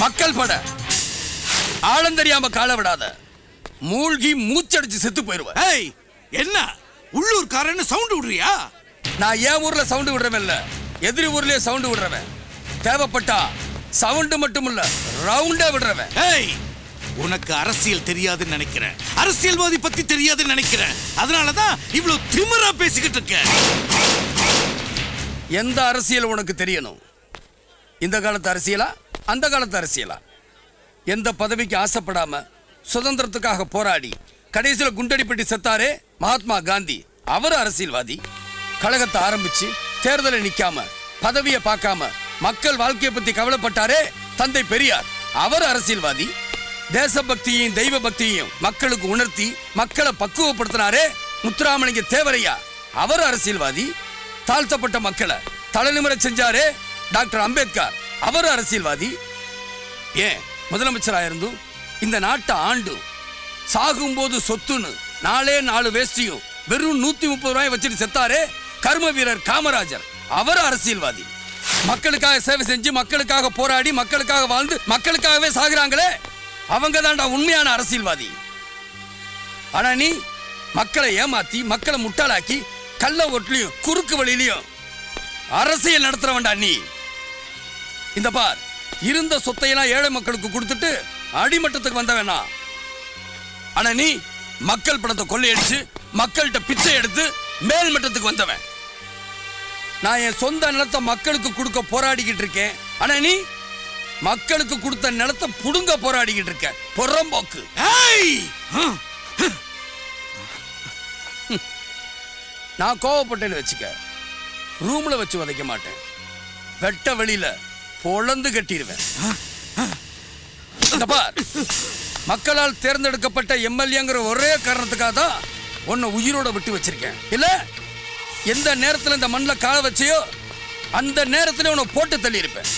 மக்கள் பட. ஆழம் தெரியாம கால விடாத. மூழ்கி மூச்சடிச்சு செத்து போயிருவ ஏய் என்ன? உள்ளூர்காரன்னு சவுண்ட் விடுறியா? நான் என் ஊர்ல சவுண்டு விடுறவன் இல்ல. எதிரி ஊர்லயே சவுண்டு விடுறவன். தேவைப்பட்டா சவுண்டு மட்டும் இல்ல ரவுண்டே விடுறவன். ஏய் உனக்கு அரசியல் தெரியாதுன்னு நினைக்கிறேன். அரசியல்வாதி பத்தி தெரியாதுன்னு நினைக்கிறேன். அதனாலதான் இவ்வளவு திமிரா பேசிக்கிட்டு இருக்க. எந்த அரசியல் உனக்கு தெரியணும்? இந்த காலத்து அரசியலா? அந்த காலத்து அரசியலா? எந்த பதவிக்கு ஆசைப்படாம சுதந்திரத்துக்காக போராடி கடைசியில் குண்டடிப்பட்டி செத்தாரே மகாத்மா காந்தி. அவர் அரசியல்வாதி. கழகத்தை ஆரம்பிச்சு தேர்தலை நிக்காம பதவியை பார்க்காம மக்கள் வாழ்க்கையை பத்தி கவலைப்பட்டாரே தந்தை பெரியார். அவர் அரசியல்வாதி. தேசபக்தியையும் தெய்வ பக்தியையும் மக்களுக்கு உணர்த்தி மக்களை பக்குவப்படுத்தினாரே முத்துராமலிங்க தேவரையா. அவர் அரசியல்வாதி. தாழ்த்தப்பட்ட மக்களை தலைநிமிர செஞ்சாரே டாக்டர் அம்பேத்கர். அவர் அரசியல்வாதி. ஏன்? முதலமைச்சராக இருந்தும் இந்த நாட்டை ஆண்டும் சாகும்போது சொத்துன்னு நாலே நாலு வேஷ்டியும் வெறும் நூத்தி முப்பது ரூபாய் வச்சுட்டு செத்தாரே கர்ம வீரர் காமராஜர். அவர் அரசியல்வாதி. மக்களுக்காக சேவை செஞ்சு மக்களுக்காக போராடி மக்களுக்காக வாழ்ந்து மக்களுக்காகவே சாகுறாங்களே. அவங்க தான்டா உண்மையான அரசியல்வாதி. ஆனா நீ மக்களை ஏமாத்தி மக்களை முட்டாளாக்கி கள்ள ஓட்டுலையும் குறுக்கு வழியிலையும் அரசியல் நடத்துறவன்டா நீ. இந்த பார் இருந்த சொத்தையெல்லாம் ஏழை மக்களுக்கு கொடுத்துட்டு அடிமட்டத்துக்கு வந்த வேணாம் ஆனா நீ மக்கள் பணத்தை கொள்ளையடிச்சு மக்கள்கிட்ட பிச்சை எடுத்து மேல் மட்டத்துக்கு வந்தவன். நான் என் சொந்த நிலத்தை மக்களுக்கு கொடுக்க போராடிக்கிட்டு இருக்கேன். ஆனா நீ மக்களுக்கு கொடுத்த நிலத்தை புடுங்க போராடிக்கிட்டு இருக்க. புறம்போக்கு. நான் கோவப்பட்டேன்னு வச்சுக்க. ரூம்ல வச்சு உதைக்க மாட்டேன். வெட்ட வெளியில பொழந்து கட்டிடுவேன். மக்களால் தேர்ந்தெடுக்கப்பட்ட எம்எல்ஏங்கிற ஒரே காரணத்துக்காக தான் உன்னை உயிரோட விட்டு வச்சிருக்கேன். இல்ல? எந்த நேரத்துல இந்த மண்ணில் கால வச்சியோ அந்த நேரத்துல உன்னை போட்டு தள்ளி இருப்பேன்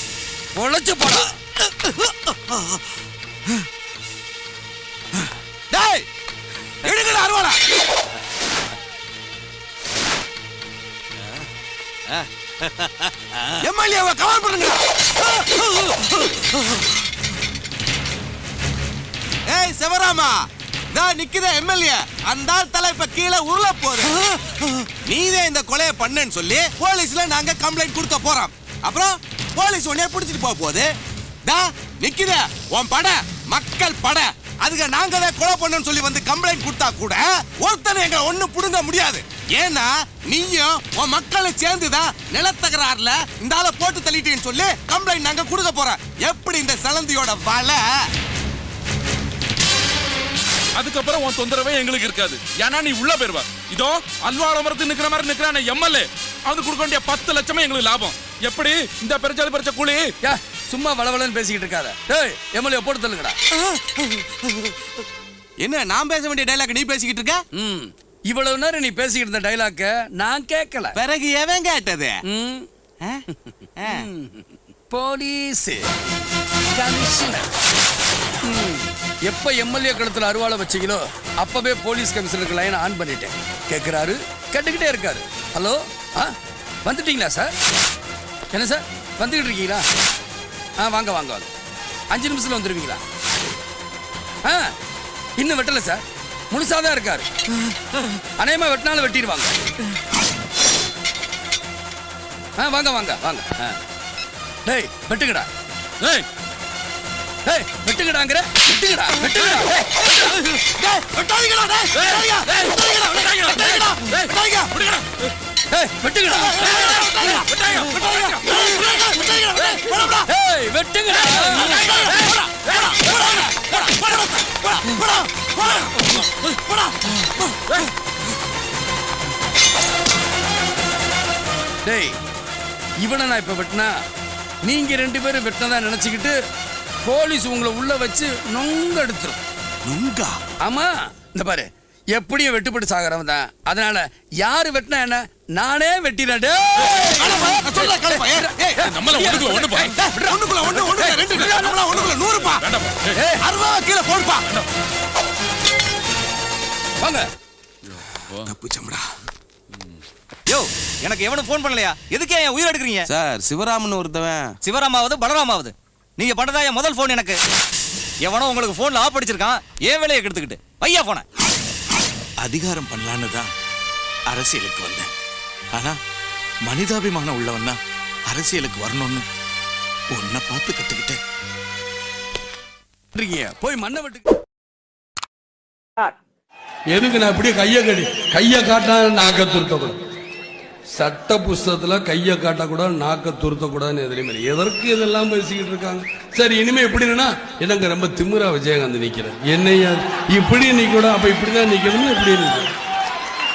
உழைச்சு போடா. டேய் எடுங்கடா அருவாளா. எம்எல்ஏவை கவர் பண்ணுங்க. ஏய் சிவராமா நான் நிக்கிற எம்எல்ஏ. அந்த ஆள் தலை இப்ப கீழே உருள போகுது. நீதே இந்த கொலையை பண்ணேன்னு சொல்லி போலீஸ்ல நாங்க கம்ப்ளைண்ட் கொடுக்க போறோம். அப்புறம் போலீஸ் உடனே பிடிச்சிட்டு போக போகுது. நிக்கிற உன் பட மக்கள் பட. அதுக்கு நாங்க தான் கொலை பண்ணோம்னு சொல்லி வந்து கம்ப்ளைண்ட் கொடுத்தா கூட ஒருத்தனை எங்க ஒண்ணு புடுங்க முடியாது. ஏன்னா நீயும் உன் மக்களை சேர்ந்துதான் நிலத்தகராறுல இந்த ஆளை போட்டு தள்ளிட்டேன்னு சொல்லி கம்ப்ளைண்ட் நாங்க கொடுக்க போறோம். எப்படி இந்த சலந்தியோட வலை? அதுக்கப்புறம் உன் தொந்தரவே எங்களுக்கு இருக்காது. ஏன்னா நீ உள்ள போயிருவ. இதோ அல்வார மரத்து நிக்கிற மாதிரி நிக்கிறான எம்எல்ஏ. அவனுக்கு கொடுக்க வேண்டிய பத்து லட்சமே எங்களுக்கு லாபம். எப்படி? இந்த பெருச்சாலி பறிச்ச கூலி சும்மா வளவளன்னு பேசிக்கிட்டு இருக்காத. டேய் எம்எல்ஏ போட்டு தள்ளுங்கடா. என்ன நான் பேச வேண்டிய டைலாக் நீ பேசிக்கிட்டு இருக்க? ம் இவ்வளவு நேரம் நீ பேசிக்கிட்டு இருந்த டைலாக்க நான் கேட்கல. பிறகு எவன் கேட்டது. போலீஸ். கமிஷனர். எப்ப எம்எல்ஏ கழுத்துல அருவாளை வச்சீங்களோ அப்பவே போலீஸ் கமிஷனருக்கு லைன் ஆன் பண்ணிட்டேன். கேட்குறாரு கேட்டுக்கிட்டே இருக்காரு. ஹலோ ஆ வந்துட்டீங்களா சார்? என்ன சார்? வந்துக்கிட்டு இருக்கீங்களா? ஆ வாங்க வாங்க வாங்க. அஞ்சு நிமிஷத்துல வந்துடுவீங்களா ஆ இன்னும் வெட்டல சார். முழுசாக தான் இருக்காரு. அநேகமாக வெட்டினாலும் வெட்டிடுவாங்க. ஆ வாங்க வாங்க வாங்க. ஆ. டேய் வெட்டுங்கடா. ஏய் டேய் வெட்டுங்கடாங்கிற? வெட்டுங்கடா வெட்டுங்கடா. டேய், வெட்டாதீங்கடா, டேய், வெட்டாதீங்க, வெட்டாதீங்கடா, வெட்டாதீங்கடா, வெட்டாதீங்க, வெட்டாதீங்க. டேய் வெட்டுங்கடா. டேய் இவனை நான் இப்ப வெட்டினா நீங்க ரெண்டு பேரும் வெட்டினதா நினைச்சுக்கிட்டு போலீஸ் உங்களை உள்ள வச்சு நொங்க எடுத்துரும் நுங்கா? ஆமா இந்த பாரு எப்படியும் வெட்டுப்பட்டு சாகிறவன் தான். அதனால யாரு வெட்டினா என்ன? நானே வெட்டினேன் டேய். தப்பிச்சோம்டா. யோ எனக்கு எவனும் ஃபோன் பண்ணலையா? எதுக்கு என் உயிர் எடுக்கிறீங்க? சார் சிவராமன் ஒருத்தவன். சிவராமாவது பலராமாவது. நீங்க பண்றதா என் முதல் போன் எனக்கு. எவனோ உங்களுக்கு போன்ல ஆப் அடிச்சிருக்கான் ஏன் வேலையை கெடுத்துக்கிட்டு. ஐயா போன அதிகாரம் பண்ணலான்னு தான் அரசியலுக்கு வந்தேன். ஆனா மனிதாபிமானம் உள்ளவன்னா அரசியலுக்கு வரணும்னு உன்னை பார்த்து கத்துக்கிட்டேன். போய் மண்ணை விட்டு. எதுக்கு நான் இப்படியே கையை கடி? கையை காட்டா நாக்க துருத்தக்கூடாது. சட்ட புஸ்தகத்தில் கையை காட்டக்கூடாது நாக்க துருத்தக்கூடாதுன்னு எதுலையுமே எதற்கு இதெல்லாம் பேசிக்கிட்டு இருக்காங்க? சரி இனிமே எப்படின்னா எனக்கு ரொம்ப திமிரா விஜயகாந்த் நிக்கிறேன் என்னையா இப்படி நிக்கூட அப்ப இப்படிதான் நிக்கணும்னு இப்படி நிக்க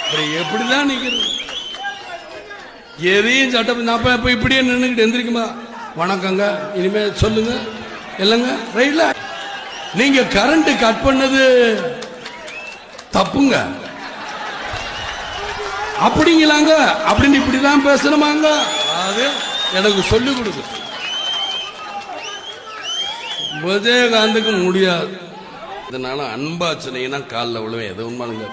அப்புறம் எப்படிதான் நிக்கிறது எதையும் சட்டம் நான் இப்ப- இப்ப இப்படியே நின்றுக்கிட்டு எந்திரிக்குமா வணக்கங்க இனிமே சொல்லுங்க. இல்லைங்க ரைட்ல நீங்க கரண்ட் கட் பண்ணது தப்புங்க. அப்படிங்களாங்க? அப்படின்னு இப்படிதான் பேசணுமாங்க? அது எனக்கு சொல்லி கொடுக்கு விஜயகாந்துக்கு முடியாது. இதனால அன்பா சொன்னீங்கன்னா காலில் விழுவேன். எது உண்மைங்க